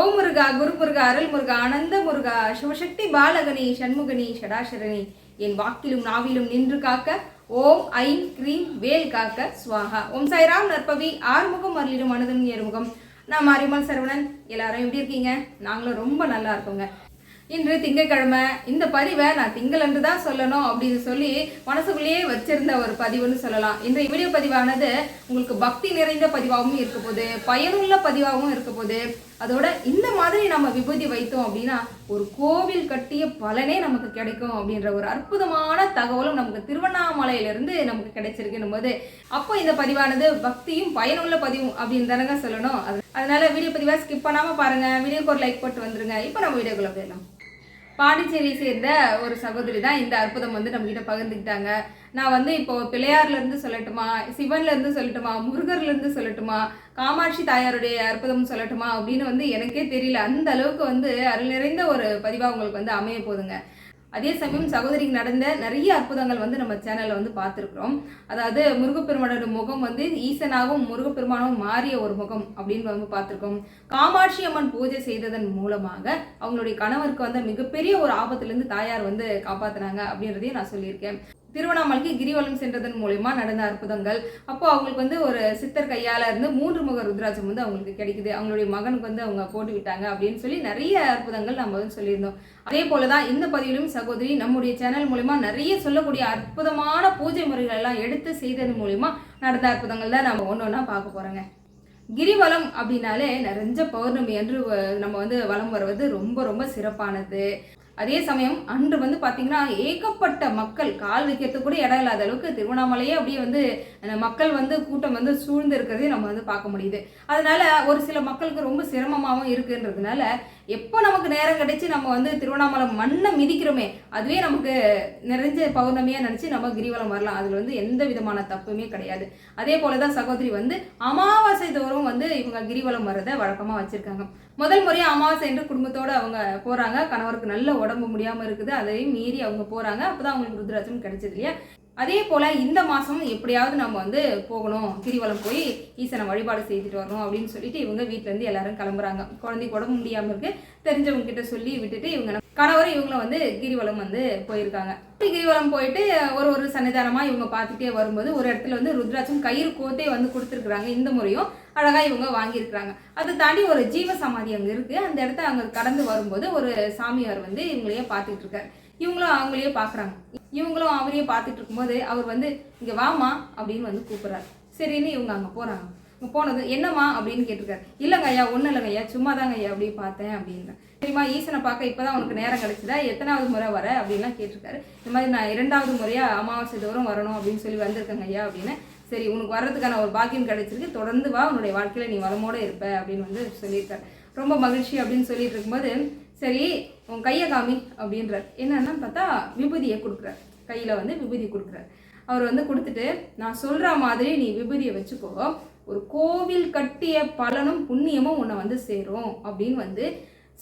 ஓம் முருகா குரு முருகா அருள் முருகா ஆனந்த முருகா சிவசக்தி பாலகனி சண்முகனி ஷடாசரணி என் வாக்கிலும் நாவிலும் நின்று காக்க ஓம் I'm cream வேல் காக்க சுவாகா. ஓம் சாய்ராம் நற்பவி ஆறுமுகம் அருளிடும் மனதும் ஏறுமுகம். நான் மாரியம்மாள் சரவணன். எல்லாரும் எப்படி இருக்கீங்க? நாங்களும் ரொம்ப நல்லா இருக்கோங்க. இன்று திங்கட்கிழமை இந்த பதிவை நான் திங்களன்று தான் சொல்லணும் அப்படின்னு சொல்லி மனசுக்குள்ளேயே வச்சிருந்த ஒரு பதிவுன்னு சொல்லலாம். இந்த வீடியோ பதிவானது உங்களுக்கு பக்தி நிறைந்த பதிவாகவும் இருக்க போகுது பயனுள்ள பதிவாகவும் இருக்க போது அதோட இந்த மாதிரி நம்ம விபூதி வைத்தோம் அப்படின்னா ஒரு கோவில் கட்டிய பலனே நமக்கு கிடைக்கும் அப்படின்ற ஒரு அற்புதமான தகவலும் நமக்கு திருவண்ணாமலையிலிருந்து நமக்கு கிடைச்சிருக்குன்னு போது அப்போ இந்த பதிவானது பக்தியும் பயனுள்ள பதிவும் அப்படின்னு தானங்க சொல்லணும். அதனால வீடியோ பதிவாக ஸ்கிப் பண்ணாமல் பாருங்க. வீடியோக்கு ஒரு லைக் போட்டு வந்துருங்க. இப்போ நம்ம வீடியோக்குள்ள போயிடலாம். பாண்டிச்சேரியை சேர்ந்த ஒரு சகோதரி தான் இந்த அற்புதம் வந்து நம்ம கிட்ட பகிர்ந்துக்கிட்டாங்க. நான் வந்து இப்போ பிள்ளையார்ல இருந்து சொல்லட்டுமா சிவன்ல இருந்து சொல்லட்டுமா முருகர்ல இருந்து சொல்லட்டுமா காமாட்சி தாயாருடைய அற்புதம் சொல்லட்டுமா அப்படின்னு வந்து எனக்கே தெரியல. அந்த அளவுக்கு வந்து அருள் நிறைந்த ஒரு பதிவாக உங்களுக்கு வந்து அமைய போதுங்க அதே சமயம் சகோதரிக்கு நடந்த நிறைய அற்புதங்கள் வந்து நம்ம சேனலில் வந்து பார்த்துருக்குறோம். அதாவது முருகப்பெருமானோட முகம் வந்து ஈசனாகவும் முருகப்பெருமானும் மாறிய ஒரு முகம் அப்படின்னு வந்து பார்த்துருக்கோம். காமாட்சி அம்மன் பூஜை செய்ததன் மூலமாக அவங்களுடைய கணவருக்கு வந்து மிகப்பெரிய ஒரு ஆபத்துலேருந்து தாயார் வந்து காப்பாற்றினாங்க அப்படின்றதையும் நான் சொல்லியிருக்கேன். திருவண்ணாமலைக்கு கிரிவலம் சென்றதன் மூலயமா நடந்த அற்புதங்கள். அப்போ அவங்களுக்கு வந்து ஒரு சித்தர் கையால இருந்து மூன்று முக ருத்ராட்சம் வந்து அவங்களுக்கு கிடைக்குது. அவங்களுடைய மகனுக்கு வந்து அவங்க போட்டு விட்டாங்க அப்படின்னு சொல்லி நிறைய அற்புதங்கள் நம்ம வந்து சொல்லியிருந்தோம். அதே போலதான் இந்த பதிவிலும் சகோதரி நம்முடைய சேனல் மூலயமா நிறைய சொல்லக்கூடிய அற்புதமான பூஜை முறைகள் எல்லாம் எடுத்து செய்ததன் மூலயமா நடந்த அற்புதங்கள் தான் நம்ம ஒன்று ஒன்றா பார்க்க போறோங்க. கிரிவலம் அப்படின்னாலே நிறைஞ்ச பௌர்ணமி அன்று நம்ம வந்து வலம் வருவது ரொம்ப ரொம்ப சிறப்பானது. அதே சமயம் அன்று வந்து பார்த்திங்கன்னா ஏகப்பட்ட மக்கள் கால் வைக்கிறதுக்கு கூட இடம் இல்லாத அளவுக்கு திருவண்ணாமலையே அப்படியே வந்து மக்கள் வந்து கூட்டம் வந்து சூழ்ந்து இருக்கிறதையும் நம்ம வந்து பார்க்க முடியுது. அதனால ஒரு சில மக்களுக்கு ரொம்ப சிரமமாகவும் இருக்குன்றதுனால எப்போ நமக்கு நேரம் கிடைச்சி நம்ம வந்து திருவண்ணாமலை மண்ணை மிதிக்கிறோமே அதுவே நமக்கு நிறைஞ்ச பௌர்ணமியாக நினச்சி நம்ம கிரிவலம் வரலாம். அதில் வந்து எந்த விதமான தப்புமே கிடையாது. அதே போல தான் சகோதரி வந்து அமாவாசை தோறும் வந்து இவங்க கிரிவலம் வர்றதை வழக்கமாக வச்சுருக்காங்க. முதல் முறையாக அமாவாசை என்று குடும்பத்தோடு அவங்க போகிறாங்க கணவருக்கு நல்ல உடம்பு முடியாமல் இருக்குது. அதையும் மீறி அவங்க போகிறாங்க அப்போ தான் அவங்களுக்கு ருத்ராட்சம் கிடைச்சது இல்லையா? அதே போல் இந்த மாதம் எப்படியாவது நம்ம வந்து போகணும். கிரிவலம் போய் ஈசனை வழிபாடு செய்துட்டு வரணும் அப்படின்னு சொல்லிட்டு இவங்க வீட்டிலேருந்து எல்லாரும் கிளம்புறாங்க. குழந்தைக்கு உடம்பு முடியாமல் இருக்கு. தெரிஞ்சவங்க கிட்ட சொல்லி விட்டுட்டு இவங்க கணவர் இவங்களும் வந்து கிரிவலம் வந்து போயிருக்காங்க. இப்படி கிரிவலம் போயிட்டு ஒரு ஒரு சன்னிதானமாக இவங்க பார்த்துட்டே வரும்போது ஒரு இடத்துல வந்து ருத்ராட்சம் கயிறு கோத்தே வந்து கொடுத்துருக்குறாங்க இந்த முறையும் அழகா இவங்க வாங்கியிருக்கிறாங்க. அதை தாண்டி ஒரு ஜீவ சமாதி அங்கே இருக்கு. அந்த இடத்த அங்கே கடந்து வரும்போது ஒரு சாமியார் வந்து இவங்களையே பார்த்துட்டு இருக்காரு. இவங்களும் அவங்களையே பார்க்கறாங்க. இவங்களும் அவரையும் பார்த்துட்டு இருக்கும்போது அவர் வந்து இங்கே வாமா அப்படின்னு வந்து கூப்பிட்றாரு. சரின்னு இவங்க அங்கே போகிறாங்க அங்க போனது என்னம்மா? அப்படின்னு கேட்டிருக்காரு. இல்லைங்க ஐயா ஒன்றும் இல்லைங்க ஐயா சும்மா தாங்க ஐயா அப்படி பார்த்தேன் அப்படின்னு. சரிம்மா ஈசனை பார்க்க இப்பதான் உனக்கு நேரம் கிடச்சிதா? எத்தனாவது முறை வர? அப்படின்லாம் கேட்டிருக்காரு. இந்த மாதிரி நான் இரண்டாவது முறையாக அமாவாசை தோறும் வரணும் அப்படின்னு சொல்லி வந்திருக்கேங்க ஐயா அப்படின்னு. சரி உனக்கு வர்றதுக்கான ஒரு பாக்கியம் கிடைச்சிருக்கு. தொடர்ந்து வா உன்னுடைய வாழ்க்கையில் நீ வரமோடு இருப்ப அப்படின்னு வந்து சொல்லியிருக்காரு. ரொம்ப மகிழ்ச்சி அப்படின்னு சொல்லிட்டு இருக்கும்போது சரி உன் கையை காமி அப்படின்றார். என்னன்னா பார்த்தா விபூதியை கொடுக்குறார். கையில் வந்து விபூதி கொடுக்குறார். அவர் வந்து கொடுத்துட்டு நான் சொல்கிற மாதிரி நீ விபூதியை வச்சுக்கோ. ஒரு கோவில் கட்டிய பலனும் புண்ணியமும் உன்னை வந்து சேரும் அப்படின்னு வந்து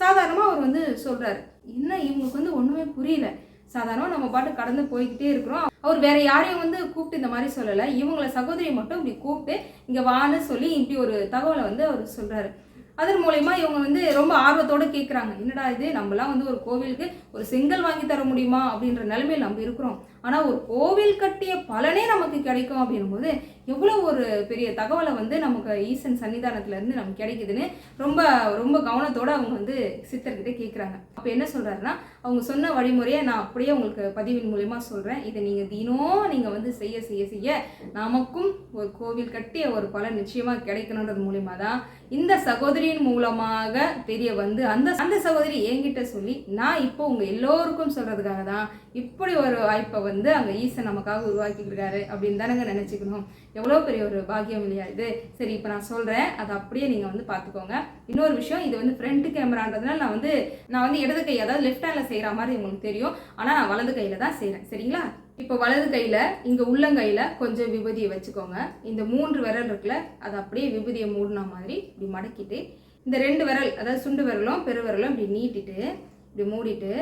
சாதாரணமாக அவர் வந்து சொல்கிறார் என்ன இவங்களுக்கு வந்து ஒன்றுமே புரியல. சாதாரணமாக நம்ம பாட்டு கடந்து போய்கிட்டே இருக்கிறோம். அவர் வேற யாரையும் வந்து கூப்பிட்டு இந்த மாதிரி சொல்லலை. இவங்கள சகோதரியை மட்டும் இப்படி கூப்பிட்டு இங்கே வான்னு சொல்லி இப்படி ஒரு தகவலை வந்து அவர் சொல்கிறாரு அதன் மூலயமா இவங்க வந்து ரொம்ப ஆர்வத்தோட கேட்குறாங்க என்னடா இது? நம்மலாம் வந்து ஒரு கோவிலுக்கு ஒரு செங்கல் வாங்கி தர முடியுமா? அப்படின்ற நிலைமையில் நம்ம இருக்கிறோம். ஆனால் ஒரு கோவில் கட்டிய பலனே நமக்கு கிடைக்கும் அப்படின்னும்போது எவ்வளோ ஒரு பெரிய தகவலை வந்து நமக்கு ஈசன் சன்னிதானத்துலேருந்து நமக்கு கிடைக்குதுன்னு ரொம்ப ரொம்ப கவனத்தோடு அவங்க வந்து சித்தர்கிட்ட கேட்குறாங்க அப்போ என்ன சொல்கிறாருன்னா அவங்க சொன்ன வழிமுறையை நான் அப்படியே உங்களுக்கு பதிவின் மூலயமா சொல்கிறேன் இதை நீங்கள் தினம் நீங்கள் வந்து செய்ய செய்ய செய்ய நமக்கும் ஒரு கோவில் கட்டிய ஒரு பலன் நிச்சயமாக கிடைக்கணுன்றது மூலியமாக தான் இந்த சகோதரியின் மூலமாக தெரிய வந்து அந்த அந்த சகோதரி என்கிட்ட சொல்லி நான் இப்போ உங்கள் எல்லோருக்கும் சொல்கிறதுக்காக தான் இப்படி ஒரு வாய்ப்பை வந்து அங்கே ஈசன் நமக்காக உருவாக்கிட்டு இருக்காரு அப்படின்னு தானங்க நினச்சிக்கணும். எவ்வளோ பெரிய ஒரு பாக்கியம் இல்லையா இது? சரி இப்போ நான் சொல்கிறேன் அதை அப்படியே நீங்கள் வந்து பார்த்துக்கோங்க இன்னொரு விஷயம் இது வந்து ஃப்ரண்ட் கேமரான்றதுனால நான் வந்து நான் வந்து இடது கை அதாவது லெஃப்ட் ஹேண்டில் செய்கிற மாதிரி உங்களுக்கு தெரியும். ஆனால் நான் வலது கையில் தான் செய்கிறேன் சரிங்களா? இப்போ வலது கையில் இங்கே உள்ளங்கையில் கொஞ்சம் விபூதியை வச்சுக்கோங்க. இந்த மூன்று விரல் இருக்குல்ல அதை அப்படியே விபூதியை மூடின மாதிரி இப்படி மடக்கிட்டு இந்த ரெண்டு விரல் அதாவது சுண்டு விரலும் பெருவிரலும் இப்படி நீட்டிட்டு இப்படி மூடிட்டு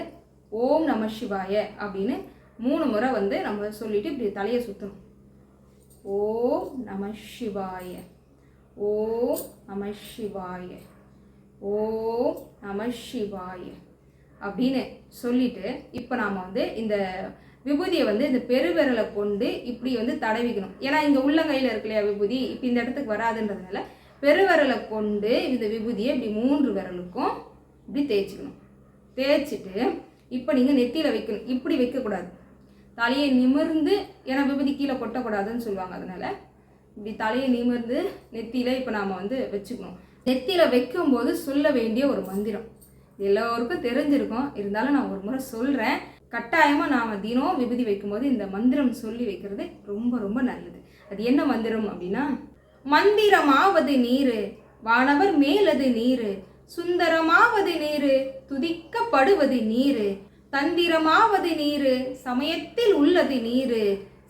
ஓம் நம சிவாய அப்படின்னு மூணு முறை வந்து நம்ம சொல்லிட்டு இப்படி தலையை சுற்றணும் ஓம் நம சிவாய. ஓம் நம சிவாய. ஓம் நம சிவாய. அப்படின்னு சொல்லிட்டு இப்போ நாம் வந்து இந்த விபூதியை வந்து இந்த பெருவிரலை கொண்டு இப்படி வந்து தடவிக்கணும். ஏன்னா இந்த உள்ளங்கையில் இருக்கு இல்லையா விபூதி? இப்போ இந்த இடத்துக்கு வராதுன்றதுனால பெருவிரலை கொண்டு இந்த விபூதியை இப்படி மூன்று விரலுக்கும் இப்படி தேய்ச்சிக்கணும். தேய்ச்சிட்டு இப்போ நீங்கள் நெத்தியில் வைக்கணும். இப்படி வைக்கக்கூடாது. தலையை நிமிர்ந்து ஏன்னா விபதி கீழே கொட்டக்கூடாதுன்னு சொல்லுவாங்க அதனால இப்படி தலையை நிமிர்ந்து நெத்தியில் இப்போ நாம் வந்து வச்சுக்கணும். நெத்தியில் வைக்கும்போது சொல்ல வேண்டிய ஒரு மந்திரம். எல்லோருக்கும் தெரிஞ்சிருக்கும். இருந்தாலும் நான் ஒரு முறை சொல்கிறேன் கட்டாயமாக நாம் தினம் விபூதி வைக்கும்போது இந்த மந்திரம் சொல்லி வைக்கிறது ரொம்ப ரொம்ப நல்லது. அது என்ன மந்திரம் அப்படின்னா மந்திரமாவது நீர் வானவர் மேலது நீர் சுந்தரமாவது நீர் துதிக்கப்படுவது நீர் தந்திரமாவது நீரு சமயத்தில் உள்ளது நீரு.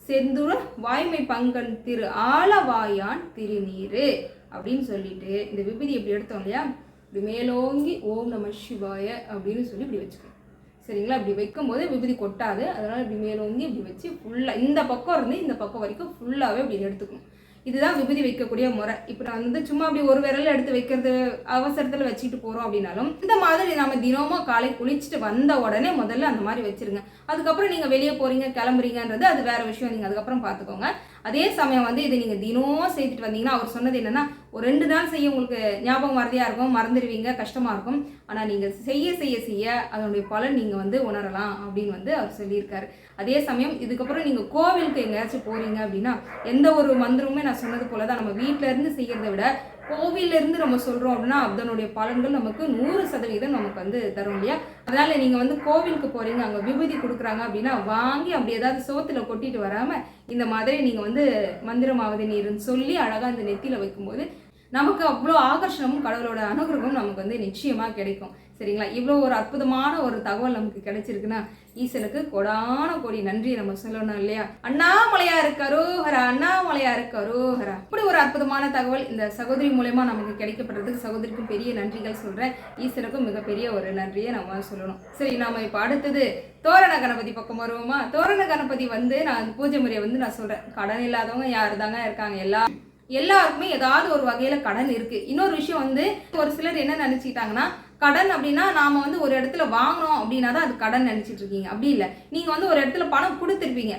செந்துர வாய்மை பங்கன் திரு ஆலவாயான் திருநீரு. அப்படின்னு சொல்லிட்டு இந்த விபதி இப்படி எடுத்தோம் இல்லையா? இப்படி மேலோங்கி ஓம் நம சிவாய அப்படின்னு சொல்லி இப்படி வச்சுக்கணும். சரிங்களா? இப்படி வைக்கும்போது விபதி கொட்டாது. அதனால் இப்படி மேலோங்கி இப்படி வச்சு ஃபுல்லாக இந்த பக்கம் இருந்து இந்த பக்கம் வரைக்கும் ஃபுல்லாகவே இப்படி எடுத்துக்கணும். இதுதான் விபூதி வைக்கக்கூடிய முறை. இப்போ நான் வந்து சும்மா அப்படி ஒரு விரல் எடுத்து வைக்கிறது அவசரத்தில் வச்சுட்டு போகிறோம் அப்படின்னாலும் இந்த மாதிரி நம்ம தினமும் காலை குளிச்சுட்டு வந்த உடனே முதல்ல அந்த மாதிரி வச்சுருங்க. அதுக்கப்புறம் நீங்கள் வெளியே போகிறீங்க கிளம்புறீங்கன்றது அது வேறு விஷயம். நீங்கள் அதுக்கப்புறம் பார்த்துக்கோங்க அதே சமயம் வந்து இதை நீங்கள் தினம் செய்துட்டு வந்தீங்கன்னா அவர் சொன்னது என்னென்னா ஒரு ரெண்டு நாள் செய்ய உங்களுக்கு ஞாபகம் வரதியாக இருக்கும் மறந்துடுவீங்க கஷ்டமாக இருக்கும். ஆனால் நீங்கள் செய்ய செய்ய செய்ய அதனுடைய பலன் நீங்கள் வந்து உணரலாம் அப்படின்னு வந்து அவர் சொல்லியிருக்காரு. அதே சமயம் இதுக்கப்புறம் நீங்கள் கோவிலுக்கு எங்கேயாச்சும் போகிறீங்க அப்படின்னா எந்த ஒரு மந்திரமுமே நான் சொன்னது போல தான் நம்ம வீட்டிலேருந்து செய்கிறத விட கோவிலிருந்து நம்ம சொல்கிறோம் அப்படின்னா அதனுடைய பலன்கள் நமக்கு நூறு சதவீதம் நமக்கு வந்து தரும் இல்லையா? அதனால் நீங்கள் வந்து கோவிலுக்கு போகிறீங்க அங்கே விபூதி கொடுக்குறாங்க அப்படின்னா வாங்கி அப்படி ஏதாவது சோத்தில் கொட்டிட்டு வராமல் இந்த மாதிரி நீங்கள் வந்து மந்திரமாவது நீருன்னு சொல்லி அழகாக அந்த நெத்தியில் வைக்கும்போது நமக்கு அவ்வளோ ஆகர்ஷணமும் கடவுளோட அனுகிரகமும் நமக்கு வந்து நிச்சயமாக கிடைக்கும். சரிங்களா? இவ்வளோ ஒரு அற்புதமான ஒரு தகவல் நமக்கு கிடைச்சிருக்குன்னா ஈசனுக்கு கொடான கொடி நன்றி நம்ம சொல்லணும் இல்லையா? அண்ணாமலையா கரோஹரா அண்ணாமலையா கரோஹரா இப்படி ஒரு அற்புதமான தகவல் இந்த சகோதரி மூலயமா நமக்கு கிடைக்கப்படுறதுக்கு சகோதரிக்கும் பெரிய நன்றிகள் சொல்றேன். ஈசனுக்கும் மிகப்பெரிய ஒரு நன்றியை நம்ம சொல்லணும். சரி நாம இப்போ அடுத்தது தோரண கணபதி பக்கம் வருவோமா? தோரண கணபதி வந்து நான் பூஜை முறையை வந்து நான் சொல்றேன். கடன் இல்லாதவங்க யாரு தாங்க இருக்காங்க? எல்லா எல்லாருக்குமே ஏதாவது ஒரு வகையில கடன் இருக்கு. இன்னொரு விஷயம் வந்து ஒரு சிலர் என்ன நினைச்சுக்கிட்டாங்கன்னா கடன் அப்படின்னா நாம வந்து ஒரு இடத்துல வாங்கினோம் அப்படின்னா தான் அது கடன் நினைச்சிட்டு இருக்கீங்க. அப்படி இல்லை. நீங்க வந்து ஒரு இடத்துல பணம் கொடுத்துருப்பீங்க.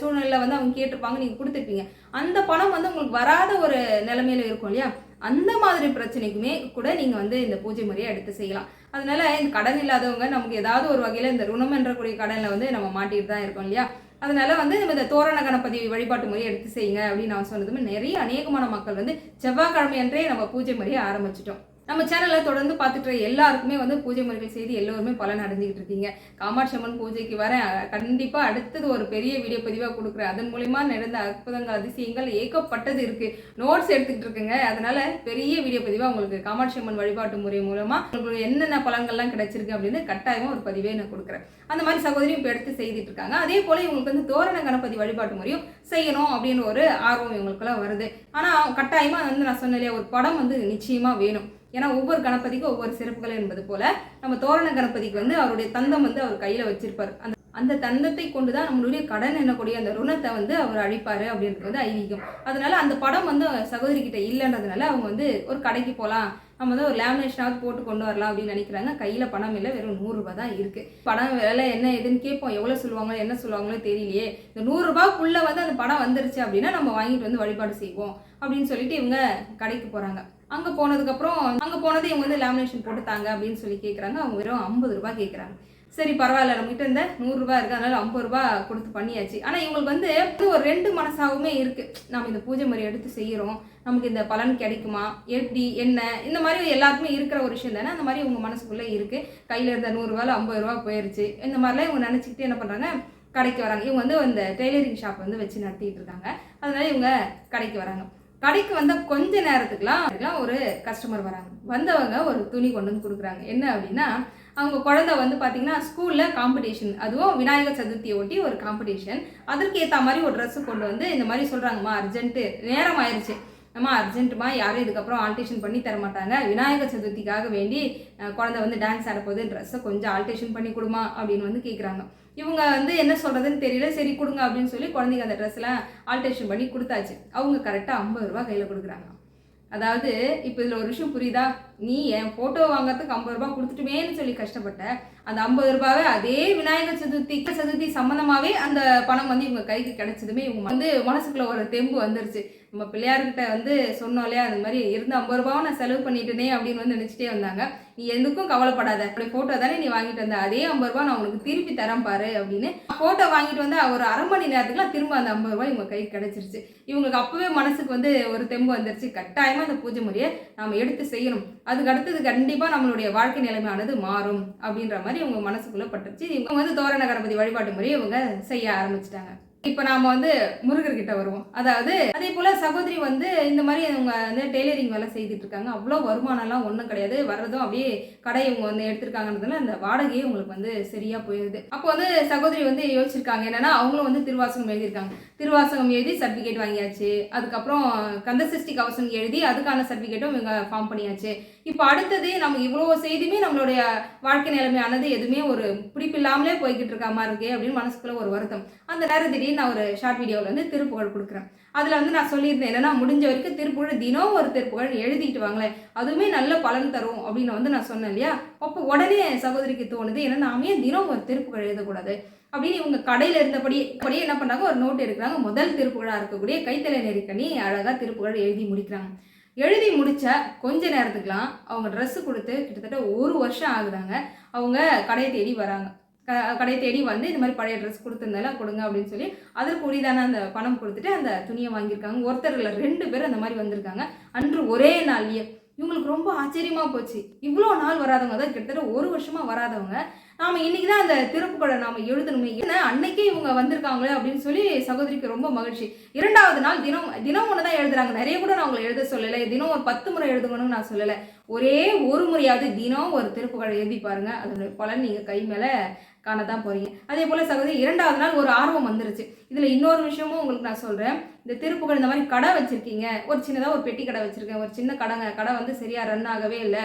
சூழ்நிலை வந்து அவங்க கேட்டிருப்பாங்க நீங்க கொடுத்துருப்பீங்க. அந்த பணம் வந்து உங்களுக்கு வராத ஒரு நிலைமையில இருக்கும் இல்லையா? அந்த மாதிரி பிரச்சனைக்குமே கூட நீங்க வந்து இந்த பூஜை முறையை எடுத்து செய்யலாம். அதனால இந்த கடன் இல்லாதவங்க நமக்கு ஏதாவது ஒரு வகையில இந்த ருணம் என்றக்கூடிய கடனில் வந்து நம்ம மாட்டிட்டு தான் இருக்கோம் இல்லையா? அதனால வந்து நம்ம இந்த தோரண கணபதி வழிபாட்டு முறையை எடுத்து செய்யுங்க அப்படின்னு நான் சொன்னதுமே நிறைய அநேகமான மக்கள் வந்து செவ்வாய்க்கிழமை அன்றே நம்ம பூஜை முறையை ஆரம்பிச்சிட்டோம். நம்ம சேனலை தொடர்ந்து பார்த்துட்டு எல்லாருக்குமே வந்து பூஜை முறைகள் செய்து எல்லோருமே பலன் அடைஞ்சிக்கிட்டு இருக்கீங்க. காமாட்சி அம்மன் பூஜைக்கு வர கண்டிப்பாக அடுத்தது ஒரு பெரிய வீடியோ பதிவாக கொடுக்குறேன். அதன் மூலிமா நடந்த அற்புதங்கள் அதிசயங்கள் ஏகப்பட்டது இருக்குது நோட்ஸ் எடுத்துக்கிட்டு இருக்குங்க. அதனால் பெரிய வீடியோ பதிவாக உங்களுக்கு காமாட்சி அம்மன் வழிபாட்டு முறை மூலமாக உங்களுக்கு என்னென்ன பலன்கள்லாம் கிடைச்சிருக்கு அப்படின்னு கட்டாயமாக ஒரு பதிவே நான் கொடுக்குறேன். அந்த மாதிரி சகோதரியும் இப்போ எடுத்து செய்துட்டு இருக்காங்க. அதே போல் இவங்களுக்கு வந்து தோரண கணபதி வழிபாட்டு முறையும் செய்யணும் அப்படின்னு ஒரு ஆர்வம் இவங்களுக்குலாம் வருது. ஆனால் கட்டாயமாக வந்து நான் சொன்னேன் இல்லையா ஒரு படம் வந்து நிச்சயமாக வேணும். ஏன்னா ஒவ்வொரு கணபதிக்கும் ஒவ்வொரு சிறப்புகள் என்பது போல நம்ம தோரண கணபதிக்கு வந்து அவருடைய தந்தம் வந்து அவர் கையில் வச்சிருப்பார். அந்த அந்த தந்தத்தை கொண்டு தான் நம்மளுடைய கடன் என்னக்கூடிய அந்த ருணத்தை வந்து அவர் அழிப்பாரு அப்படின்றது வந்து ஐதீகம். அதனால அந்த படம் வந்து சகோதரி கிட்ட இல்லைன்றதுனால அவங்க வந்து ஒரு கடைக்கு போகலாம் நம்ம வந்து ஒரு லேமினேஷனாவது போட்டு கொண்டு வரலாம் அப்படின்னு நினைக்கிறாங்க. கையில் பணம் இல்லை வெறும் நூறுரூபா தான் இருக்கு. படம் விலை என்ன எதுன்னு கேட்போம். எவ்வளோ சொல்லுவாங்களோ என்ன சொல்லுவாங்களோ தெரியலையே. இந்த நூறுரூபாக்குள்ளே வந்து அந்த படம் வந்துருச்சு அப்படின்னா நம்ம வாங்கிட்டு வந்து வழிபாடு செய்வோம் அப்படின்னு சொல்லிட்டு இவங்க கடைக்கு போகிறாங்க அங்கே போனதுக்கப்புறம் அங்கே போனது இவங்க வந்து லேமினேஷன் போட்டு தாங்க அப்படின்னு சொல்லி கேட்குறாங்க அவங்க வெறும் ஐம்பது ரூபா கேட்குறாங்க சரி பரவாயில்ல. நம்மகிட்ட இந்த நூறுரூபா இருக்குது அதனால ஐம்பது ரூபா கொடுத்து பண்ணியாச்சு. ஆனால் இவங்களுக்கு வந்து ஒரு ரெண்டு மனசாகவுமே இருக்குது நம்ம இந்த பூஜை முறை எடுத்து செய்கிறோம் நமக்கு இந்த பலன் கிடைக்குமா? எப்படி? என்ன? இந்த மாதிரி எல்லாருக்குமே இருக்கிற ஒரு விஷயம் தானே? அந்த மாதிரி உங்கள் மனசுக்குள்ளே இருக்குது கையில் இருந்த நூறுரூவால ஐம்பது ரூபா போயிடுச்சு இந்த மாதிரிலாம் இவங்க நினச்சிக்கிட்டு என்ன பண்ணுறாங்க கடைக்கு வராங்க. இவங்க வந்து அந்த டெய்லரிங் ஷாப் வந்து வச்சு நடத்திட்டு இருக்காங்க. அதனால இவங்க கடைக்கு வராங்க. கடைக்கு வந்த கொஞ்ச நேரத்துக்குலாம் ஒரு கஸ்டமர் வராங்க. வந்தவங்க ஒரு துணி கொண்டு வந்து கொடுக்குறாங்க. என்ன அப்படின்னா அவங்க குழந்தை வந்து பார்த்தீங்கன்னா ஸ்கூலில் காம்படிஷன் அதுவும் விநாயகர் சதுர்த்தியை ஒட்டி ஒரு காம்படிஷன் அதற்கு ஏற்ற மாதிரி ஒரு ட்ரெஸ்ஸு கொண்டு வந்து இந்த மாதிரி சொல்கிறாங்கம்மா அர்ஜென்ட்டு நேரம் ஆயிடுச்சு அம்மா அர்ஜென்ட்டுமா யாரும் இதுக்கப்புறம் ஆல்டேஷன் பண்ணி தர மாட்டாங்க. விநாயகர் சதுர்த்திக்காக வேண்டி குழந்தை வந்து டான்ஸ் ஆட ட்ரெஸ்ஸை கொஞ்சம் ஆல்டேஷன் பண்ணி கொடுமா அப்படின்னு வந்து கேட்குறாங்க இவங்க வந்து என்ன சொல்கிறதுன்னு தெரியல சரி கொடுங்க அப்படின்னு சொல்லி குழந்தைங்க அந்த ட்ரெஸ்லாம் ஆல்டேஷன் பண்ணி கொடுத்தாச்சு. அவங்க கரெக்டாக ஐம்பது ரூபா கையில் கொடுக்குறாங்க. அதாவது இப்போ இதில் ஒரு விஷயம் புரியுதா? நீ என் ஃபோட்டோ வாங்குறதுக்கு ஐம்பது ரூபா கொடுத்துட்டுமேன்னு சொல்லி கஷ்டப்பட்ட அந்த ஐம்பது ரூபாவே அதே விநாயகர் சதுர்த்தி சதுர்த்தி சம்மந்தமாகவே அந்த பணம் வந்து இவங்க கைக்கு கிடைச்சதுமே இவங்க வந்து மனசுக்குள்ள ஒரு தெம்பு வந்துருச்சு. நம்ம பிள்ளையார்கிட்ட வந்து சொன்னோம் இல்லையா அந்த மாதிரி இருந்த ஐம்பது ரூபாவும் நான் செலவு பண்ணிட்டேனே அப்படின்னு வந்து நினச்சிட்டே வந்தாங்க. நீ எதுக்கும் கவலைப்படாத. அப்படி ஃபோட்டோ தானே நீ வாங்கிட்டு வந்த. அதே ஐம்பது ரூபா நான் உனக்கு திருப்பி தரேன் பாரு அப்படின்னு ஃபோட்டோ வாங்கிட்டு வந்து ஒரு அரை மணி நேரத்துக்குலாம் திரும்ப அந்த ஐம்பது ரூபாய் இவங்க கைக்கு கிடச்சிருச்சு. இவங்களுக்கு அப்போவே மனசுக்கு வந்து ஒரு தெம்பு வந்துருச்சு. கட்டாயமாக அந்த பூஜை முறையை நம்ம எடுத்து செய்யணும். அதுக்கு அடுத்தது கண்டிப்பாக நம்மளுடைய வாழ்க்கை நிலைமையானது மாறும் அப்படின்ற மாதிரி இவங்க மனசுக்குள்ளே பட்டுருச்சு. இவங்க வந்து தோரண கணபதி வழிபாட்டு முறையை இவங்க செய்ய ஆரம்பிச்சிட்டாங்க. இப்போ நாம வந்து முருகர்கிட்ட வருவோம். அதாவது அதே போல சகோதரி வந்து இந்த மாதிரி அவங்க வந்து டெய்லரிங் வேலை செய்துட்டு இருக்காங்க. அவ்வளோ வருமானம்லாம் ஒன்றும் கிடையாது. வர்றதும் அப்படியே கடை இவங்க வந்து எடுத்திருக்காங்கன்றதுல அந்த வாடகையே உங்களுக்கு வந்து சரியா போயிடுது அப்போ வந்து சகோதரி வந்து யோசிச்சிருக்காங்க. என்னன்னா அவங்களும் வந்து திருவாசகம் எழுதியிருக்காங்க. திருவாசகம் எழுதி சர்டிஃபிகேட் வாங்கியாச்சு. அதுக்கப்புறம் கந்தசஷ்டி கவசம் எழுதி அதுக்கான சர்டிஃபிகேட்டும் இவங்க ஃபார்ம் பண்ணியாச்சு. இப்போ அடுத்தது நம்ம இவ்வளோ செய்துமே நம்மளுடைய வாழ்க்கை நிலைமையானது எதுவுமே ஒரு பிடிப்பில்லாமலே போய்கிட்டு இருக்க மாதிரி இருக்கே அப்படின்னு மனசுக்குள்ள ஒரு வருத்தம். அந்த நேரம் திடீர்னு நான் ஒரு ஷார்ட் வீடியோவில் வந்து திருப்புகழ் கொடுக்குறேன். அதில் வந்து நான் சொல்லியிருந்தேன் என்னன்னா முடிஞ்ச வரைக்கும் திருப்புகழ் தினம் ஒரு திருப்புகழ் எழுதிட்டு வாங்களேன். அதுவுமே நல்ல பலன் தரும் அப்படின்னு வந்து நான் சொன்னேன் இல்லையா? அப்போ உடனே என் சகோதரிக்கு தோணுது ஏன்னா நாமே தினம் ஒரு திருப்புகழ் எழுதக்கூடாது? அப்படின்னு இவங்க கடையில் இருந்தபடி அப்படியே என்ன பண்ணாங்க ஒரு நோட் எடுக்கிறாங்க. முதல் திருப்புகழாக இருக்கக்கூடிய கைத்தலை நெருக்கணி அழகாக திருப்புகழ் எழுதி முடிக்கிறாங்க. எழுதி முடித்த கொஞ்ச நேரத்துக்குலாம் அவங்க ட்ரெஸ்ஸு கொடுத்து கிட்டத்தட்ட ஒரு வருஷம் ஆகுதாங்க. அவங்க கடையை தேடி வராங்க. க- தேடி வந்து இந்த மாதிரி பழைய ட்ரெஸ் கொடுத்துருந்தாலும் கொடுங்க அப்படின்னு சொல்லி அதற்கு உரிதான அந்த பணம் கொடுத்துட்டு அந்த துணியை வாங்கியிருக்காங்க. ஒருத்தர் இல்லை ரெண்டு பேர் அந்த மாதிரி வந்திருக்காங்க. அன்று ஒரே நாள்லயே. இவங்களுக்கு ரொம்ப ஆச்சரியமா போச்சு. இவ்வளோ நாள் வராதவங்க தான் கிட்டத்தட்ட ஒரு வருஷமாக வராதவங்க. நாம் இன்னைக்கு தான் அந்த திருப்புகழை நாம எழுதணுமே. என்ன அன்னைக்கே இவங்க வந்திருக்காங்களே அப்படின்னு சொல்லி சகோதரிக்கு ரொம்ப மகிழ்ச்சி. இரண்டாவது நாள் தினம் தினம் ஒன்று தான் எழுதுறாங்க. நிறைய கூட நான் அவங்களை எழுத சொல்லலை. தினம் ஒரு பத்து முறை எழுதுங்கன்னு நான் சொல்லலை. ஒரே ஒரு முறையாவது தினம் ஒரு திருப்புகழை எழுதி பாருங்க. அதோட பலன் நீங்கள் கை மேலே காண தான் போகிறீங்க அதே போல் சகோதரி இரண்டாவது நாள் ஒரு ஆர்வம் வந்துருச்சு. இதில் இன்னொரு விஷயமும் உங்களுக்கு நான் சொல்கிறேன் இந்த திருப்புகள் இந்த மாதிரி கடை வச்சுருக்கீங்க. ஒரு சின்னதாக ஒரு பெட்டி கடை வச்சுருக்கேன். ஒரு சின்ன கடைங்க. கடை வந்து சரியாக ரன் ஆகவே இல்லை.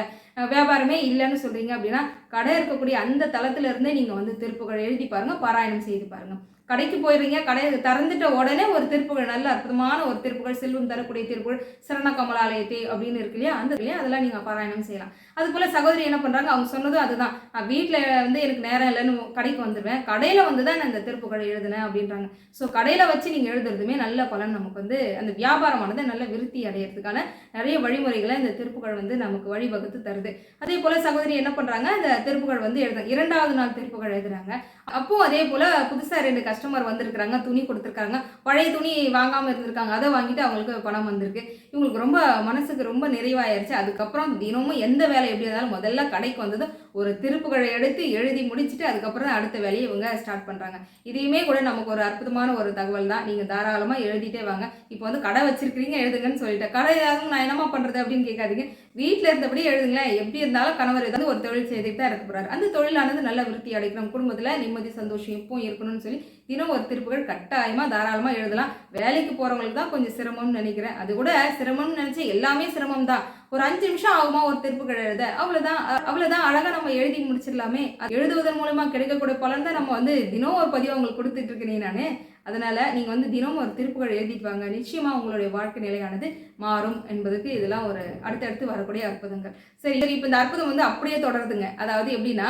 வியாபாரமே இல்லைன்னு சொல்கிறீங்க அப்படின்னா கடை இருக்கக்கூடிய அந்த தளத்திலிருந்தே இருந்தே வந்து திருப்புகள் எழுதி பாருங்கள் பாராயணம் செய்து பாருங்க. கடைக்கு போயிடுறீங்க கடையை திறந்துட்ட உடனே ஒரு திருப்புகழ் நல்ல அற்புதமான ஒரு திருப்புகழ் செல்வம் தரக்கூடிய திருப்புகள் சரண கமலாலயத்தை அப்படின்னு இருக்கு இல்லையா? அந்த இல்லையா அதெல்லாம் நீங்கள் பாராயணம் செய்யலாம். அது போல் சகோதரி என்ன பண்ணுறாங்க அவங்க சொன்னதும் அதுதான். நான் வீட்டில் வந்து எனக்கு நேரம் இல்லைன்னு கடைக்கு வந்துடுவேன் கடையில் வந்து தான் நான் இந்த திருப்புகழை எழுதினேன் அப்படின்றாங்க. ஸோ கடையில் வச்சு நீங்கள் எழுதுறதுமே நல்ல பலன் நமக்கு வந்து அந்த வியாபாரமானது நல்ல விருத்தி அடையிறதுக்கான நிறைய வழிமுறைகளை இந்த திருப்புகள் வந்து நமக்கு வழிவகுத்து தருது. அதே போல் சகோதரி என்ன பண்ணுறாங்க இந்த திருப்புகள் வந்து எழுத இரண்டாவது நாள் திருப்புகள் எழுதுறாங்க. அப்போ அதே போல் புதுசாக ரெண்டு கஷ்டம் கஸ்டமர் வந்திருக்கிறாங்க துணி கொடுத்துருக்காங்க பழைய துணி வாங்காமல் இருந்திருக்காங்க அதை வாங்கிட்டு அவங்களுக்கு பணம் வந்திருக்கு. இவங்களுக்கு ரொம்ப மனசுக்கு ரொம்ப நிறைவாயிருச்சு. அதுக்கப்புறம் தினமும் எந்த வேலை எப்படி இருந்தாலும் முதல்ல கடைக்கு வந்ததும் ஒரு திருப்புகழை எடுத்து எழுதி முடிச்சுட்டு அதுக்கப்புறம் தான் அடுத்த வேலையை இவங்க ஸ்டார்ட் பண்ணுறாங்க இதையுமே கூட நமக்கு ஒரு அற்புதமான ஒரு தகவல் தான். நீங்கள் தாராளமாக எழுதிட்டே வாங்க. இப்போ வந்து கடை வச்சிருக்கிறீங்க எழுதுங்கன்னு சொல்லிட்டேன். கடை ஏதாவது நான் என்னமா பண்ணுறது அப்படின்னு கேட்காதீங்க. வீட்டில் இருந்தபடி எழுதுங்களேன். எப்படி இருந்தாலும் கணவர் ஏதாவது ஒரு தொழில் செய்துட்டு தான் இருக்க அந்த தொழிலானது நல்ல விருத்தி அடைக்கணும் குடும்பத்தில் நிம்மதி சந்தோஷம் எப்பவும் இருக்கணும்னு சொல்லி தினம் ஒரு திருப்புகள் கட்டாயமாக தாராளமாக எழுதலாம். வேலைக்கு போகிறவங்களுக்கு தான் கொஞ்சம் சிரமம்னு நினைக்கிறேன். அது கூட சிரமம்னு நினச்சி எல்லாமே சிரமம் தான் ஒரு அஞ்சு நிமிஷம் ஆகுமா ஒரு திருப்புகள் எழுத? அவ்வளோதான் அவ்வளோதான் அழகாக நம்ம எழுதி முடிச்சிடலாமே. அது எழுதுவதன் மூலமாக கிடைக்கக்கூடிய பலன் தான் நம்ம வந்து தினம் ஒரு பதிவு அவங்களுக்கு கொடுத்துட்டு இருக்கிறேன் நான். அதனால நீங்கள் வந்து தினம் ஒரு திருப்புகள் எழுதிட்டு வாங்க. நிச்சயமாக உங்களுடைய வாழ்க்கை நிலையானது மாறும் என்பதுக்கு இதெல்லாம் ஒரு அடுத்தடுத்து வரக்கூடிய அற்புதங்கள். சரி சரி இப்போ இந்த அற்புதம் வந்து அப்படியே தொடருதுங்க. அதாவது எப்படின்னா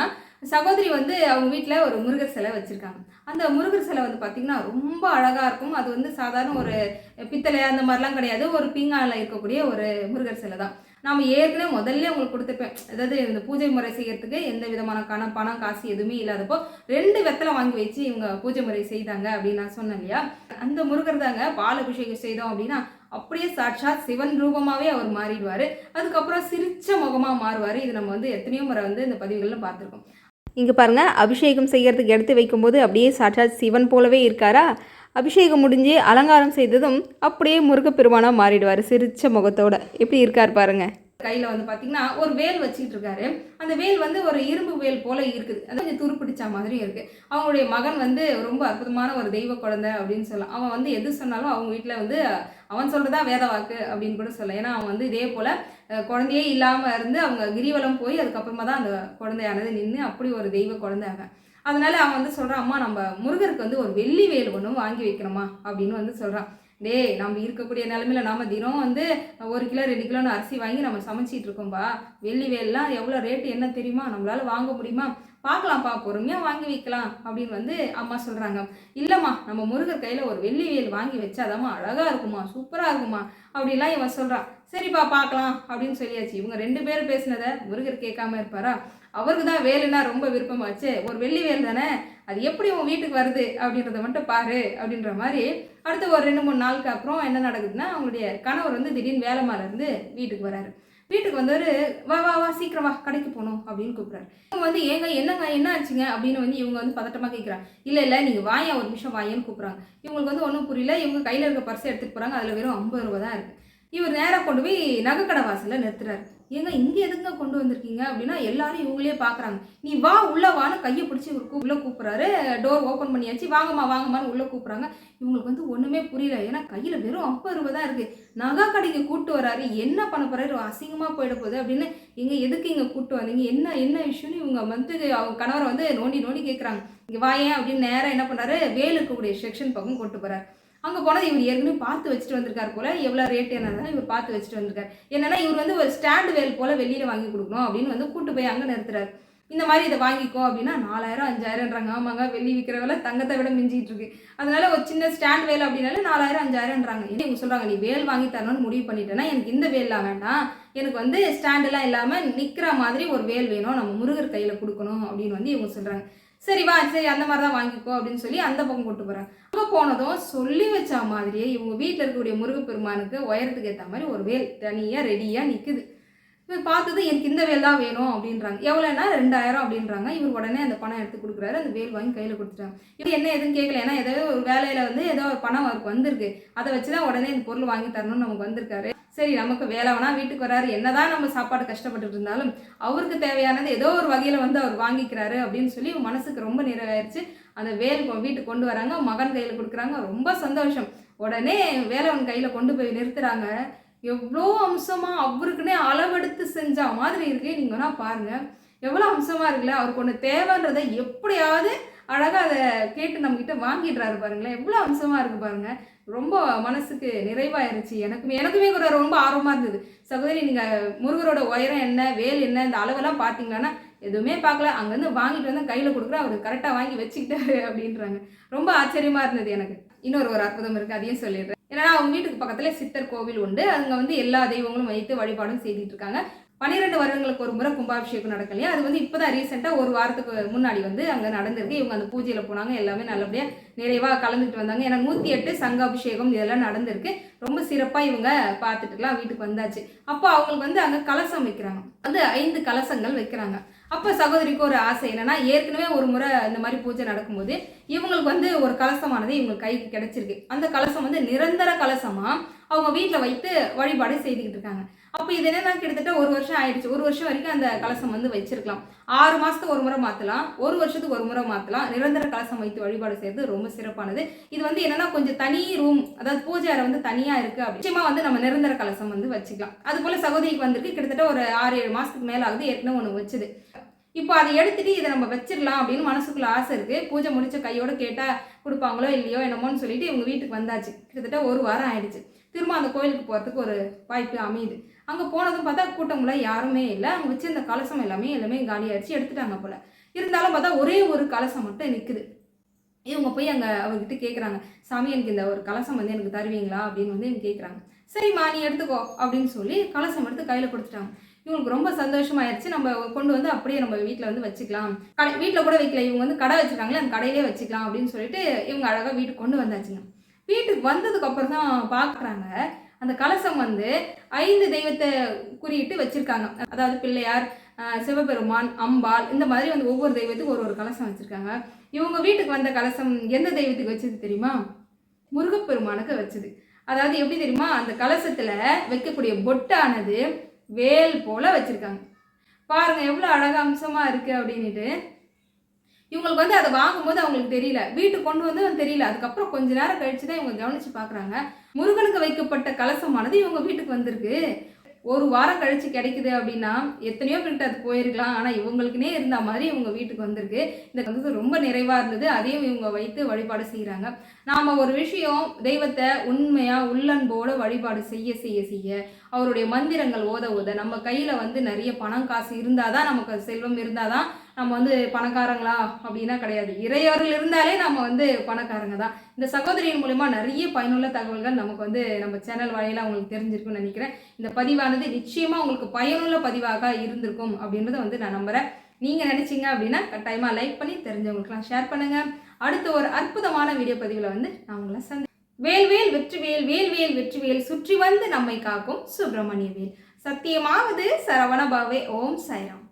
சகோதரி வந்து அவங்க வீட்டில் ஒரு முருகர் சிலை வச்சுருக்காங்க. அந்த முருகர் சிலை வந்து பார்த்திங்கன்னா ரொம்ப அழகாக இருக்கும். அது வந்து சாதாரண ஒரு பித்தளை அந்த மாதிரிலாம் கிடையாது. ஒரு பீங்கானில் இருக்கக்கூடிய ஒரு முருகர் சிலை தான். நாம் ஏற்கனவே முதல்ல உங்களுக்கு கொடுத்துருப்பேன். அதாவது இந்த பூஜை முறை செய்யறதுக்கு எந்த விதமான கண பணம் காசு எதுவுமே இல்லாதப்போ ரெண்டு வெத்தலை வாங்கி வச்சு இவங்க பூஜை முறை செய்தாங்க அப்படின்னு நான் சொன்னேன் இல்லையா? அந்த முருகர் தாங்க பால் அபிஷேகம் செய்தோம் அப்படின்னா அப்படியே சாட்சாத் சிவன் ரூபமாகவே அவர் மாறிடுவார். அதுக்கப்புறம் சிரிச்ச முகமாக மாறுவார். இது நம்ம வந்து எத்தனையோ முறை வந்து இந்த பதிவுகளில் பார்த்துருக்கோம். இங்கே பாருங்கள் அபிஷேகம் செய்கிறதுக்கு எடுத்து வைக்கும்போது அப்படியே சாட்சாத் சிவன் போலவே இருக்காரா? அபிஷேகம் முடிஞ்சு அலங்காரம் செய்ததும் அப்படியே முருகப்பெருமானாக மாறிடுவார் சிரித்த முகத்தோட. எப்படி இருக்கார் பாருங்க. கையில் வந்து பார்த்தீங்கன்னா ஒரு வேல் வச்சுக்கிட்டு இருக்காரு. அந்த வேல் வந்து ஒரு இரும்பு வேல் போல இருக்குது. அது கொஞ்சம் துருப்பிடிச்ச மாதிரி இருக்குது அவங்களுடைய மகன் வந்து ரொம்ப அற்புதமான ஒரு தெய்வ குழந்தை அப்படின்னு சொல்லலாம். அவன் வந்து எது சொன்னாலும் அவங்க வீட்டில் வந்து அவன் சொல்கிறதா வேத வாக்கு அப்படின்னு கூட சொல்லலாம். ஏன்னா அவன் வந்து இதே போல் குழந்தையே இல்லாமல் இருந்து அவங்க கிரிவலம் போய் அதுக்கப்புறமா தான் அந்த குழந்தையானது நின்று அப்படி ஒரு தெய்வ குழந்தை அவன். அதனால அவன் வந்து சொல்கிறான் அம்மா நம்ம முருகருக்கு வந்து ஒரு வெள்ளி வேல் ஒன்று வாங்கி வைக்கணுமா? அப்படின்னு வந்து சொல்கிறான் டேய் நம்ம இருக்கக்கூடிய நிலமையில நாம தினம் வந்து ஒரு கிலோ ரெண்டு கிலோன்னு அரிசி வாங்கி நம்ம சமைச்சிட்டு இருக்கோம்பா. வெள்ளி வேல்லாம் எவ்வளோ ரேட்டு என்ன தெரியுமா? நம்மளால வாங்க முடியுமா? பார்க்கலாம்ப்பா பொறுமையாக வாங்கி வைக்கலாம் அப்படின்னு வந்து அம்மா சொல்கிறாங்க இல்லைம்மா நம்ம முருகர் கையில் ஒரு வெள்ளி வேல் வாங்கி வச்சாதாம்மா அழகாக இருக்குமா? சூப்பராக இருக்குமா? அப்படிலாம் இவன் சொல்கிறான் சரிப்பா பார்க்கலாம் அப்படின்னு சொல்லியாச்சு. இவங்க ரெண்டு பேரும் பேசினதை முருகர் கேட்காம இருப்பாரா? அவருக்கு தான் வேலுன்னா ரொம்ப விருப்பமாச்சு. ஒரு வெள்ளி வேல் தானே? அது எப்படி உன் வீட்டுக்கு வருது? அப்படின்றத மட்டும் பாரு அப்படின்ற மாதிரி அடுத்து ஒரு ரெண்டு மூணு நாளுக்கு அப்புறம் என்ன நடக்குதுன்னா அவங்களுடைய கணவர் வந்து திடீர்னு வேலை இருந்து வீட்டுக்கு வராரு. வீட்டுக்கு வந்தவர் வா வா வா சீக்கிரம் வா கடைக்கு போகணும் அப்படின்னு கூப்பிட்றாரு. இவங்க வந்து ஏங்க என்னங்க என்ன ஆச்சுங்க? அப்படின்னு வந்து இவங்க வந்து பதட்டமாக கேட்குறாங்க இல்லை இல்லை நீங்கள் வாயா ஒரு நிமிஷம் வாயேன்னு கூப்பிட்றாங்க. இவங்களுக்கு வந்து ஒன்றும் புரியல. இவங்க கையில் இருக்க பர்ஸை எடுத்துகிட்டு போகிறாங்க அதில் வெறும் ஐம்பது ரூபா தான் இருக்குது இவர் நேராக கொண்டு போய் நகைக்கடை வாசலில் நிறுத்துறாரு. ஏங்க இங்கே எதுங்க கொண்டு வந்திருக்கீங்க? அப்படின்னா எல்லாரும் இவங்களே பார்க்குறாங்க நீ வா உள்ள வான்னு கையை பிடிச்சி இவர் உள்ள கூப்பிட்றாரு டோர் ஓப்பன் பண்ணியாச்சு. வாங்கம்மா வாங்கம்மான்னு உள்ள கூப்பிட்றாங்க இவங்களுக்கு வந்து ஒன்றுமே புரியல. ஏன்னா கையில் வெறும் ஐம்பது ரூபா தான் இருக்குது நகை கடைக்கு கூப்பிட்டு வராரு. என்ன பண்ண போறாரு? அசிங்கமாக போயிட போகுது அப்படின்னு எங்கே எதுக்கு இங்கே கூப்பிட்டு வந்தீங்க? என்ன என்ன விஷயம்னு இவங்க வந்து அவங்க கணவரை வந்து நோண்டி நோண்டி கேட்குறாங்க இங்கே வாயேன் அப்படின்னு நேராக என்ன பண்ணாரு வேலுக்கு கூடிய செக்ஷன் பக்கம் கொண்டு போறாரு. அங்கே போனது இவர் ஏற்கனவே பார்த்து வச்சுட்டு வந்திருக்காரு போல. எவ்வளோ ரேட் என்னதான் இவர் பார்த்து வச்சுட்டு வந்திருக்காரு. என்னன்னா இவர் வந்து ஒரு ஸ்டாண்டு வேல் போல வெளியில் வாங்கி கொடுக்கணும் அப்படின்னு வந்து கூட்டு போய் அங்கே நிறுத்துறாரு. இந்த மாதிரி இதை வாங்கிக்கோ அப்படின்னா நாலாயிரம் அஞ்சாயிரம்ன்றாங்க. ஆமாங்க வெள்ளி விற்கிற விலை தங்கத்தை விட மிஞ்சிட்டு இருக்கு. அதனால ஒரு சின்ன ஸ்டாண்ட் வேல் அப்படின்னாலே நாலாயிரம் அஞ்சாயிரம்ன்றாங்க. இது இவங்க சொல்றாங்க? நீ வேல் வாங்கி தரணும்னு முடிவு பண்ணிட்டேன்னா எனக்கு இந்த வேல்லாம் வேண்டாம். எனக்கு வந்து ஸ்டாண்டெல்லாம் இல்லாமல் நிற்கிற மாதிரி ஒரு வேல் வேணும். நம்ம முருகர் கையில் கொடுக்கணும் அப்படின்னு வந்து இவங்க சொல்கிறாங்க சரி வா சரி அந்த மாதிரி தான் வாங்கிக்கோ அப்படின்னு சொல்லி அந்த பக்கம் கூட்டு போகிறாங்க அங்கே போனதும் சொல்லி வச்ச மாதிரியே இவங்க வீட்டில் இருக்கக்கூடிய முருகப்பெருமானுக்கு உயரத்துக்கு ஏற்ற மாதிரி ஒரு வேல் தனியாக ரெடியாக நிற்குது இவர் பார்த்தது எனக்கு இந்த வேல் தான் வேணும் அப்படின்றாங்க. எவ்வளோன்னா ரெண்டாயிரம் அப்படின்றாங்க. இவர் உடனே அந்த பணம் எடுத்து கொடுக்குறாரு. அந்த வேல் வாங்கி கையில் கொடுத்துட்டாங்க. இவர் என்ன எதுன்னு கேட்கல. ஏன்னா ஏதோ ஒரு வேலையில் வந்து ஏதோ ஒரு பணம் அவருக்கு வந்திருக்கு. அதை வச்சு தான் உடனே இந்த பொருள் வாங்கி தரணும்னு நமக்கு வந்திருக்காரு. சரி நமக்கு வேலை வேணா வீட்டுக்கு வராரு என்னதான் நம்ம சாப்பாடு கஷ்டப்பட்டுட்டு இருந்தாலும் அவருக்கு தேவையானது ஏதோ ஒரு வகையில் வந்து அவர் வாங்கிக்கிறாரு அப்படின்னு சொல்லி மனசுக்கு ரொம்ப நிறைவாயிருச்சு. அந்த வேல் கொ- வீட்டுக்கு கொண்டு வராங்க மகன் கையில் கொடுக்குறாங்க. ரொம்ப சந்தோஷம். உடனே வேலவன் கையில் கொண்டு போய் நிறுத்துறாங்க. எவ்வளோ அம்சமா அவருக்குன்னே அளவெடுத்து செஞ்ச மாதிரி இருக்கு நீங்க வேணா பாருங்க. எவ்வளோ அம்சமா இருக்குல்ல? அவருக்கு ஒன்று தேவைன்றதை எப்படியாவது அழகாக அதை கேட்டு நம்மக்கிட்ட வாங்கிடுறாரு பாருங்களேன். எவ்வளோ அம்சமாக இருக்கு பாருங்கள் ரொம்ப மனசுக்கு நிறைவாயிருச்சு. எனக்குமே எனக்குமே கூட ரொம்ப ஆர்வமாக இருந்தது. சகோதரி நீங்கள் முருகரோட உயரம் என்ன வேல் என்ன இந்த அளவெல்லாம் பார்த்தீங்களான்னா எதுவுமே பார்க்கல. அங்கேருந்து வாங்கிட்டு வந்து கையில் கொடுக்குறேன் அவர் கரெக்டாக வாங்கி வச்சுக்கிட்டாரு அப்படின்றாங்க. ரொம்ப ஆச்சரியமாக இருந்தது எனக்கு. இன்னொரு ஒரு அற்புதம் இருக்குது அதையும் சொல்லிடுறேன். ஏன்னா அவங்க வீட்டுக்கு பக்கத்தில் சித்தர் கோவில் உண்டு. அங்கே வந்து எல்லா தெய்வங்களும் வைத்து வழிபாடும் செய்துட்டு இருக்காங்க. பன்னிரெண்டு வருடங்களுக்கு ஒரு முறை கும்பாபிஷேகம் நடக்கும் இல்லையா? அது வந்து இப்போதான் ரீசெண்டாக ஒரு வாரத்துக்கு முன்னாடி வந்து அங்கே நடந்திருக்கு. இவங்க அந்த பூஜையில் போனாங்க. எல்லாமே நல்லபடியாக நிறைவாக கலந்துட்டு வந்தாங்க. ஏன்னா நூற்றி எட்டு சங்க அபிஷேகம் இதெல்லாம் நடந்திருக்கு. ரொம்ப சிறப்பாக இவங்க பார்த்துட்டுலாம் வீட்டுக்கு வந்தாச்சு. அப்போ அவங்களுக்கு வந்து அங்கே கலசம் வைக்கிறாங்க. வந்து ஐந்து கலசங்கள் வைக்கிறாங்க. அப்போ சகோதரிக்கு ஒரு ஆசை என்னென்னா ஏற்கனவே ஒரு முறை இந்த மாதிரி பூஜை நடக்கும்போது இவங்களுக்கு வந்து ஒரு கலசமானது இவங்களுக்கு கைக்கு கிடைச்சிருக்கு. அந்த கலசம் வந்து நிரந்தர கலசமாக அவங்க வீட்டில் வைத்து வழிபாடு செய்துக்கிட்டு இருக்காங்க. அப்போ இது என்னன்னா கிட்டத்தட்ட ஒரு வருஷம் ஆயிடுச்சு. ஒரு வருஷம் வரைக்கும் அந்த கலசம் வந்து வச்சிருக்கலாம். ஆறு மாதத்துக்கு ஒரு முறை மாற்றலாம் ஒரு வருஷத்துக்கு ஒரு முறை மாற்றலாம் நிரந்தர கலசம் வைத்து வழிபாடு செய்யறது ரொம்ப சிறப்பானது. இது வந்து என்னன்னா கொஞ்சம் தனி ரூம் அதாவது பூஜை அறை வந்து தனியாக இருக்கு அப்படி. வந்து நம்ம நிரந்தர கலசம் வந்து வச்சுக்கலாம். அது போல சகோதரிக்கு வந்திருக்கு. கிட்டத்தட்ட ஒரு ஆறு ஏழு மாதத்துக்கு மேலே ஆகுது ஏற்கனவே ஒன்று வச்சுது. இப்போ அதை எடுத்துட்டு இதை நம்ம வச்சிடலாம் அப்படின்னு மனசுக்குள்ள ஆசை இருக்கு. பூஜை முடிச்ச கையோட கேட்டா கொடுப்பாங்களோ இல்லையோ என்னமோன்னு சொல்லிட்டு இவங்க வீட்டுக்கு வந்தாச்சு. கிட்டத்தட்ட ஒரு வாரம் ஆயிடுச்சு. திரும்ப அந்த கோயிலுக்கு போகிறதுக்கு ஒரு வாய்ப்பு அமையுது. அங்கே போனதும் பார்த்தா கூட்டம்ல யாருமே இல்லை. அங்கே வச்சு அந்த கலசம் எல்லாமே எல்லாமே காலியாகிடுச்சு எடுத்துட்டாங்க போல. இருந்தாலும் பார்த்தா ஒரே ஒரு கலசம் மட்டும் நிற்குது இவங்க போய் அங்கே அவர்கிட்ட கேட்குறாங்க சாமி எனக்கு இந்த ஒரு கலசம் வந்து எனக்கு தருவீங்களா? அப்படின்னு வந்து இவங்க கேட்குறாங்க சரிம்மா நீ எடுத்துக்கோ அப்படின்னு சொல்லி கலசம் எடுத்து கையில் கொடுத்துட்டாங்க. இவங்களுக்கு ரொம்ப சந்தோஷமாயிருச்சு. நம்ம கொண்டு வந்து அப்படியே நம்ம வீட்டில் வந்து வச்சுக்கலாம். கடை வீட்டில் கூட வைக்கல. இவங்க வந்து கடை வச்சுருக்காங்களே அந்த கடையிலே வச்சுக்கலாம் அப்படின்னு சொல்லிட்டு இவங்க அழகாக வீட்டுக்கு கொண்டு வந்தாச்சுங்க. வீட்டுக்கு வந்ததுக்கு அப்புறம் தான் பார்க்குறாங்க அந்த கலசம் வந்து ஐந்து தெய்வத்தை குறியிட்டு வச்சுருக்காங்க. அதாவது பிள்ளையார் சிவபெருமான் அம்பாள் இந்த மாதிரி வந்து ஒவ்வொரு தெய்வத்துக்கும் ஒரு ஒரு கலசம் வச்சுருக்காங்க. இவங்க வீட்டுக்கு வந்த கலசம் எந்த தெய்வத்துக்கு வச்சது தெரியுமா? முருகப்பெருமானுக்கு வச்சது. அதாவது எப்படி தெரியுமா? அந்த கலசத்தில் வைக்கக்கூடிய பொட்டானது வேல் போல் வச்சுருக்காங்க. பாருங்கள் எவ்வளோ அழகாக அம்சமாக இருக்குது அப்படின்ட்டு இவங்களுக்கு வந்து அதை வாங்கும்போது அவங்களுக்கு தெரியல. வீட்டுக்கு கொண்டு வந்து தெரியல. அதுக்கப்புறம் கொஞ்ச நேரம் கழிச்சு தான் இவங்க கவனித்து பார்க்குறாங்க. முருகனுக்கு வைக்கப்பட்ட கலசமானது இவங்க வீட்டுக்கு வந்திருக்கு. ஒரு வாரம் கழிச்சு கிடைக்குது அப்படின்னா எத்தனையோ பேர்கிட்ட அது போயிருக்கலாம். ஆனால் இவங்களுக்குனே இருந்த மாதிரி இவங்க வீட்டுக்கு வந்திருக்கு. இந்த வந்து ரொம்ப நிறைவாக இருந்தது. அதையும் இவங்க வைத்து வழிபாடு செய்கிறாங்க நாம் ஒரு விஷயம் தெய்வத்தை உண்மையாக உள்ளன்போடு வழிபாடு செய்ய செய்ய செய்ய அவருடைய மந்திரங்கள் ஓத ஓத நம்ம கையில் வந்து நிறைய பணம் காசு இருந்தால் தான் நமக்கு செல்வம் இருந்தால் தான் நம்ம வந்து பணக்காரங்களா? அப்படின்னா கிடையாது. இறையவர்கள் இருந்தாலே நம்ம வந்து பணக்காரங்க தான். இந்த சகோதரியின் மூலிமா நிறைய பயனுள்ள தகவல்கள் நமக்கு வந்து நம்ம சேனல் வாயிலாக உங்களுக்கு தெரிஞ்சிருக்கும்னு நினைக்கிறேன். இந்த பதிவானது நிச்சயமாக உங்களுக்கு பயனுள்ள பதிவாக இருந்திருக்கும் அப்படின்றத வந்து நான் நம்புகிறேன் நீங்கள் நினச்சிங்க அப்படின்னா கட்டாயமாக லைக் பண்ணி தெரிஞ்சவங்களுக்குலாம் ஷேர் பண்ணுங்கள் அடுத்த ஒரு அற்புதமான வீடியோ பதிவில் வந்து நான் உங்களை சந்தி வேல்வேல் வெற்றிவேல் வேல்வேல் வெற்றிவேல் சுற்றி வந்து நம்மை காக்கும் சுப்பிரமணிய வேல். சத்தியமாவது சரவணபாவே ஓம் சாய்ராம்